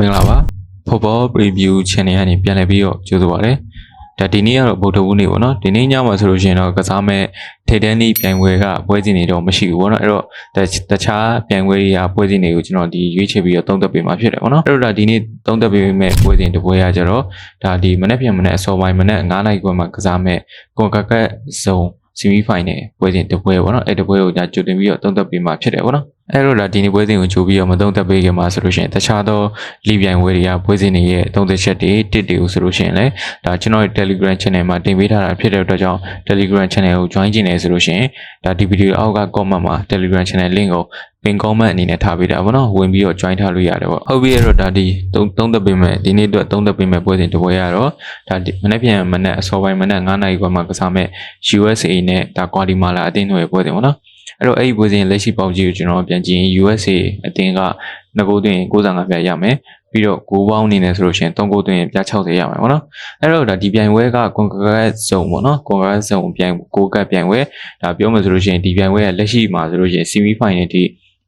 မင်္ဂလာပါ Football Preview Channel ကနေပြန်လည်ပြီးတော့ကြိုဆိုပါရစေဒါဒီနေ့ကတော့ဗုဒ္ဓဘူးနေ့ပေါ့နော်ဒီနေ့ညမှာဆိုလို့ရှိရင်တော့ကစားမဲ့ထိတ်တန်းဤပြိုင်ပွဲကပွဲစဉ်တွေတော့မရှိဘူးပေါ့နော်အဲ့တော့တခြားပြိုင်ပွဲတွေကပွဲစဉ်တွေကိုကျွန်တော်ဒီရွေးချယ်ပြီးတော့သုံးသပ်ပေးမှာဖြစ်တယ်ပေါ့နော်အဲ့တော့ဒါဒီနေ့သုံးသပ်ပေးမဲ့ပွဲစဉ်တစ်ပွဲရကြတော့ဒါဒီမနေ့ပြန်မနေ့အစောပိုင်းမနေ့9နာရီခွဲမှာကစားမဲ့ကွန်ကကတ်ဇုံ semi final ပွဲစဉ်တစ်ပွဲပေါ့နော်အဲ့တစ်ပွဲကိုဒါကြိုတင်ပြီးတော့သုံးသပ်ပေးမှာဖြစ်တယ်ပေါ့နော် အဲ့တော့ဒါဒီနေ့ပွဲစဉ်ကိုကြိုပြီးတော့မသုံးသပ်ပေးခင်မှာဆိုလို့ရှိရင်တခြားသောလီပြိုင်ပွဲတွေကပွဲစဉ်တွေရဲ့သုံးသက်ချက်တွေတစ်တွေကိုဆိုလို့ရှိရင်လည်းဒါကျွန်တော်ရဲ့ Telegram channel မှာတင်ပေးထားတာဖြစ်တဲ့အတွက်ကြောင့် Telegram channel ကို join ကျင်နေဆိုလို့ရှိရင်ဒါဒီဗီဒီယိုအောက်က comment မှာ Telegram channel link ကိုပင် comment အနေနဲ့ထားပေးတာပေါ့နော်ဝင်ပြီးတော့ join ထားလို့ရတယ်ပေါ့ဟုတ်ပြီအဲ့တော့ဒါဒီသုံးသုံးသက်ပေးမယ်ဒီနေ့အတွက်သုံးသက်ပေးမယ်ပွဲစဉ်တစ်ပွဲရတော့ဒါဒီမနေ့ပြန်မနေ့အစောပိုင်းမနေ့9နာရီခွဲမှာကစားမဲ့ USA နဲ့ဒါ Guatemala အသင်းတို့ရဲ့ပွဲစဉ်ပေါ့နော် အဲ့တော့အဲ့ဒီပွဲစဉ်လက်ရှိပေါက်ကြီးကိုကျွန်တော်ပြန်ကြည့်ရင် USA အသင်းကငကိုးသွင်း65ပြရမယ်ပြီးတော့ဂိုးပေါင်းအနေနဲ့ဆိုလို့ရှိရင်3ဂိုးသွင်းပြ60ရမယ်ပေါ့နော်အဲ့တော့ဒါဒီပြိုင်ပွဲကကွန်ကရတ်ဇုံပေါ့နော်ကွန်ကရတ်ဇုံပြိုင်ကိုကတ်ပြိုင်ပွဲဒါပြောမှဆိုလို့ရှိရင်ဒီပြိုင်ပွဲကလက်ရှိမှာဆိုလို့ရှိရင် semi final အထိ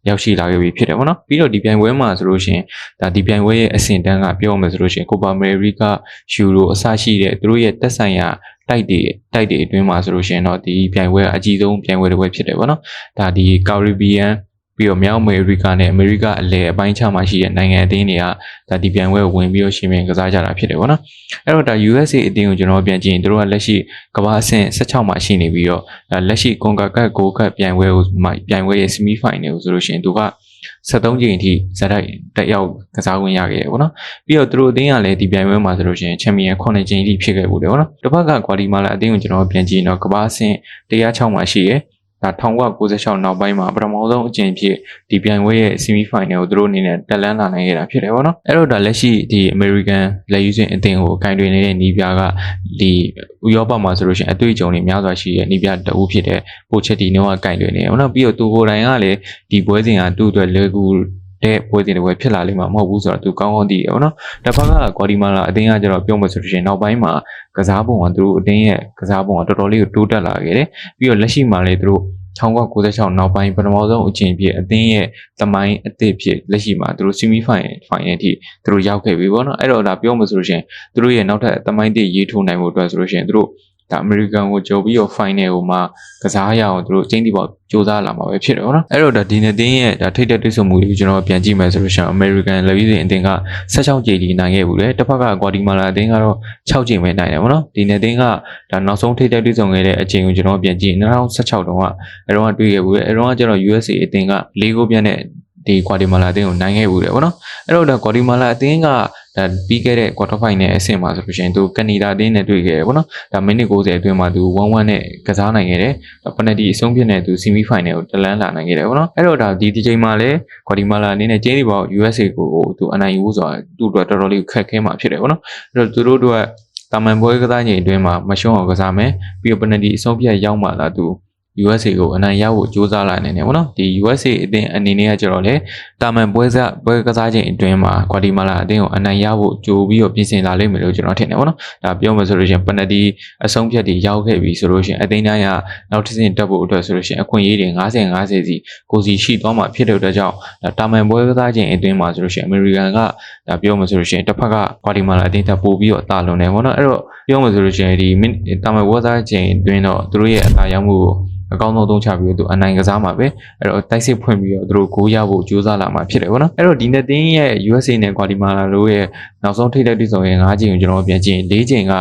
ရောက်ရှိလာခဲ့ပြီဖြစ်တယ်ပေါ့နော်ပြီးတော့ဒီပြိုင်ပွဲမှာဆိုလို့ရှိရင်ဒါဒီပြိုင်ပွဲရဲ့အဆင့်တန်းကပြောမှဆိုလို့ရှိရင် Copa America Euro အစရှိတဲ့သူတို့ရဲ့တက်ဆိုင်ရာ တိုက်တွေတိုက်တွေအတွင်းမှာဆိုလို့ရှိရင်တော့ဒီပြိုင်ပွဲကအကြီးဆုံးပြိုင်ပွဲတစ်ပွဲဖြစ်တယ်ပေါ့နော်ဒါဒီ Caribbean ပြီးတော့မြောက်အမေရိကနဲ့အမေရိကအလယ်အပိုင်းခြားမှာရှိတဲ့နိုင်ငံအသင်းတွေကဒါဒီပြိုင်ပွဲကိုဝင်ပြီးတော့ရှင်မြန်ကစားကြတာဖြစ်တယ်ပေါ့နော်အဲ့တော့ဒါ USA အသင်းကိုကျွန်တော်ပြန်ကြည့်ရင်တို့ကလက်ရှိကမ္ဘာအဆင့်16မှာရှိနေပြီးတော့ဒါလက်ရှိ CONCACAF Gold Cup ပြိုင်ပွဲကိုပြိုင်ပွဲရဲ့ semi final ကိုဆိုလို့ရှိရင်သူက 73ကြိမ်အထိဇာတ်တိုက်တက်ရောက်ကစားဝင်ရခဲ့တယ်ပေါ့နော်ပြီးတော့သူတို့အသင်းကလည်းဒီပြိုင်ပွဲမှာဆိုလို့ရှိရင်ချန်ပီယံ9ကြိမ်အထိဖြစ်ခဲ့ဘူးတယ်ပေါ့နော်တစ်ဖက်ကကွာဒီမာလာအသင်းကိုကျွန်တော်ပြန်ကြည့်ရင်တော့ကမ္ဘာအဆင့်106မှာရှိတယ် ဒါ1996နောက်ပိုင်းမှာပထမဆုံးအကြိမ်ဖြစ်ဒီပြိုင်ပွဲရဲ့ semi final ကိုသူတို့အနေနဲ့တက်လန်းလာနိုင်ခဲ့တာဖြစ်တယ်ပေါ့နော်အဲ့တော့ဒါလက်ရှိဒီ American လက်ယူစဉ်အသင်းကိုဂိုင်တွင်နေတဲ့နီးပြားကဒီဥရောပမှာဆိုလို့ရှိရင်အတွေ့အကြုံတွေများစွာရှိတဲ့နီးပြားတအုပ်ဖြစ်တဲ့ပိုချက်တီနိုကဂိုင်တွင်နေတယ်ပေါ့နော်ပြီးတော့သူကိုယ်တိုင်ကလည်းဒီပွဲစဉ်ကသူ့အတွက်လွယ်ကူ တဲ့ပွဲစဉ်တွေဖြစ်လာလိမ့်မှာမဟုတ်ဘူးဆိုတော့သူကောင်းကောင်းသိတယ်ပေါ့နော်။တစ်ဖက်ကကွာဒီမာလာအသင်းကကျတော့ပြောမှဆိုလို့ရှိရင်နောက်ပိုင်းမှာကစားပုံကသူတို့အသင်းရဲ့ကစားပုံကတော်တော်လေးကိုတိုးတက်လာခဲ့တယ်။ပြီးတော့လက်ရှိမှာလည်းသူတို့1996နောက်ပိုင်းပထမဆုံးအချိန်ဖြစ်အသင်းရဲ့သမိုင်းအသစ်ဖြစ်လက်ရှိမှာသူတို့ semi final final အထိသူတို့ရောက်ခဲ့ပြီပေါ့နော်အဲ့တော့ဒါပြောမှဆိုလို့ရှိရင်သူတို့ရဲ့နောက်ထပ်သမိုင်းတစ်ရေးထိုးနိုင်ဖို့အတွက်ဆိုလို့ရှိရင်သူတို့ ဒါအမေရိကန်ကိုကြိုပြီးတော့ final ကိုမှကစားရအောင်သူတို့ချင်းတီပေါ့စူးစမ်းလာမှာပဲဖြစ်တယ်ပေါ့နော်အဲ့တော့ဒါဒီနေ့တင်းရဲ့ဒါထိတ်တဲ့တွေ့ဆုံမှုတွေကိုကျွန်တော်ပြန်ကြည့်မယ်ဆိုလို့ရှိရင် American လက်ပြီးစဉ်အတင်းက16ကြိမ်ဒီနိုင်ခဲ့ဘူးလေတစ်ဖက်က Guatemala အတင်းကတော့6ကြိမ်ပဲနိုင်တယ်ပေါ့နော်ဒီနေ့တင်းကဒါနောက်ဆုံးထိတ်တဲ့တွေ့ဆုံခဲ့တဲ့အချိန်ကိုကျွန်တော်ပြန်ကြည့်2016တုန်းကအဲတော့တွေ့ခဲ့ဘူးလေအဲတော့ကျတော့ USA အတင်းက၄ဂိုးပြတ်တဲ့ဒီ Guatemala အသင်းကိုနိုင်ခဲ့ဘူးတယ်ဗောနော်အဲ့တော့ဒါ Guatemala အသင်းက ဒါပြီးခဲ့တဲ့ quarter final အဆင့်မှာဆိုလို့ရှိရင်သူကနေဒါအသင်းနဲ့တွေ့ခဲ့တယ်ဗောနော်ဒါမိနစ်90အတွင်းမှာသူ1-1နဲ့ကစားနိုင်ခဲ့တယ်ပနတီအဆုံးဖြစ်နေသူ semi final ကိုတလန်းလာနိုင်ခဲ့တယ်ဗောနော်အဲ့တော့ဒါဒီဒီချိန်မှာလည်း Guatemala အနေနဲ့ကျင်းဒီပေါ USA ကိုသူအနိုင်ယူဆိုတာသူ့အတွက်တော်တော်လေးခက်ခဲမှာဖြစ်တယ်ဗောနော်အဲ့တော့သူတို့တို့ကတာမန်ပွဲကစားချိန်အတွင်းမှာမရှုံးအောင်ကစားမယ်ပြီးတော့ပနတီအဆုံးဖြတ်ရောက်မှလာသူ USA ကိုအနိုင်ရဖို့ကြိုးစားလာနေတယ်ပေါ့နော်ဒီ USA အသင်းအနေနဲ့ကကျတော့လေတာမန်ပွဲစားပွဲကစားခြင်းအတွင်းမှာ Guatemala အသင်းကိုအနိုင်ရဖို့ကြိုးပြီးတော့ပြင်ဆင်လာလိမ့်မယ်လို့ကျွန်တော်ထင်တယ်ပေါ့နော်ဒါပြောမှဆိုလို့ရှိရင် penalty အဆုံးဖြတ်တွေရောက်ခဲ့ပြီဆိုလို့ရှိရင်အသင်းတိုင်းကနောက်တစ်ဆင့်တက်ဖို့အတွက်ဆိုလို့ရှိရင်အခွင့်အရေးတွေ50 50စီကိုစီရှိသွားမှာဖြစ်တဲ့အတွက်ကြောင့်တာမန်ပွဲကစားခြင်းအတွင်းမှာဆိုလို့ရှိရင် American ကဒါပြောမှဆိုလို့ရှိရင်တစ်ဖက်က Guatemala အသင်းတက်ပို့ပြီးတော့တာလွန်တယ်ပေါ့နော်အဲ့တော့ပြောမှဆိုလို့ရှိရင်ဒီတာမန်ပွဲကစားခြင်းအတွင်းတော့သူတို့ရဲ့အသာရောက်မှုကို အကောင်းဆုံးသုံးချပြီးတော့သူအနိုင်ကစားမှာပဲအဲ့တော့တိုက်စစ်ဖွင့်ပြီးတော့သူတို့ဂိုးရဖို့ကြိုးစားလာမှာဖြစ်တယ်ဗောနော်အဲ့တော့ဒီနေ့တင်းရဲ့ USA နဲ့ Guatemala တို့ရဲ့နောက်ဆုံးထိပ်တဲ့တိစုံရဲ့၅ချိန်ကိုကျွန်တော်ပြန်ကြည့်ရင်၄ချိန်ကဒါ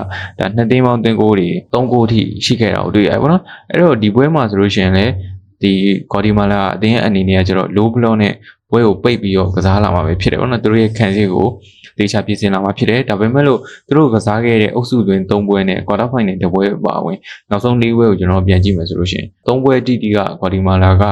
နှစ်တင်းပေါင်းသွင်းဂိုးတွေ၃ဂိုးထိရှိခဲ့တာကိုတွေ့ရဗောနော်အဲ့တော့ဒီပွဲမှာဆိုလို့ရှိရင်လည်းဒီ Guatemala အတင်းရဲ့အနေနဲ့ကကျတော့ low block နဲ့ ပွဲကိုပိတ်ပြီးတော့ကစားလာမှာပဲဖြစ်တယ်ဗောနော်သူတို့ရဲ့ခံစစ်ကိုတေချာပြင်ဆင်လာမှာဖြစ်တယ်ဒါပေမဲ့လို့သူတို့ကစားခဲ့တဲ့အုပ်စုတွင်၃ပွဲနဲ့ quarter final တစ်ပွဲပါဝင်နောက်ဆုံး၄ပွဲကိုကျွန်တော်ပြန်ကြည့်မယ်ဆိုလို့ရှိရင်၃ပွဲတိတိက Guatemala က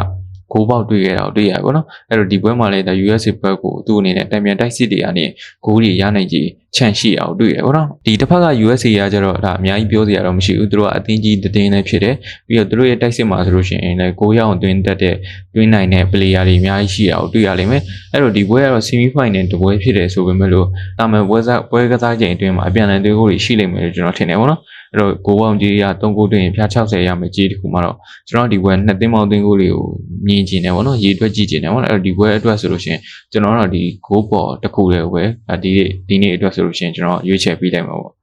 ဂိုးပေါက်တွေ့ခဲ့တာကိုတွေ့ရပါဘောနော်အဲ့တော့ဒီပွဲမှာလည်းဒါ USA ဘက်ကိုသူ့အနေနဲ့တံပြန်တိုက်စစ်တွေအနေဂိုးတွေရနိုင်ကြီးချန်ရှိအောင်တွေ့ရပေါ့နော်ဒီတစ်ဖက်က USA ကကျတော့ဒါအများကြီးပြောစရာတော့မရှိဘူးသူတို့ကအသင်းကြီးတစ်တင်းလည်းဖြစ်တယ်ပြီးတော့သူတို့ရဲ့တိုက်စစ်မှာဆိုလို့ရှိရင်လည်းကိုရအောင်တွင်းတက်တဲ့တွင်းနိုင်တဲ့ player တွေအများကြီးရှိအောင်တွေ့ရလိမ့်မယ်အဲ့တော့ဒီပွဲကတော့ semi final တပွဲဖြစ်တယ်ဆိုပေမဲ့လို့တာမန်ပွဲစားပွဲကစားချိန်အတွင်းမှာအပြန်အလှန်တွေးဖို့ရှိလိမ့်မယ်လို့ကျွန်တော်ထင်တယ်ပေါ့နော်အဲ့တော့ကိုဝေါင်ကြီးက3ဂိုးတွင်းဖျား60ရမယ်ကြီးတခုမှတော့ကျွန်တော်ဒီပွဲနှစ်သင်းပေါင်းသင်းကိုလေးကိုမြင်ကျင်တယ်ပေါ့နော်ရေတွက်ကြည့်ကျင်တယ်ပေါ့နော်အဲ့တော့ဒီပွဲအတွက်ဆိုလို့ရှိရင်ကျွန်တော်တို့ဒီဂိုးပေါ်တစ်ခုလေးပဲဒီဒီနေ့အတွက်ဆိုလို့ရှိရင်ကျွန်တော်ရွေးချယ်ပေးလိုက်မှာပေါ့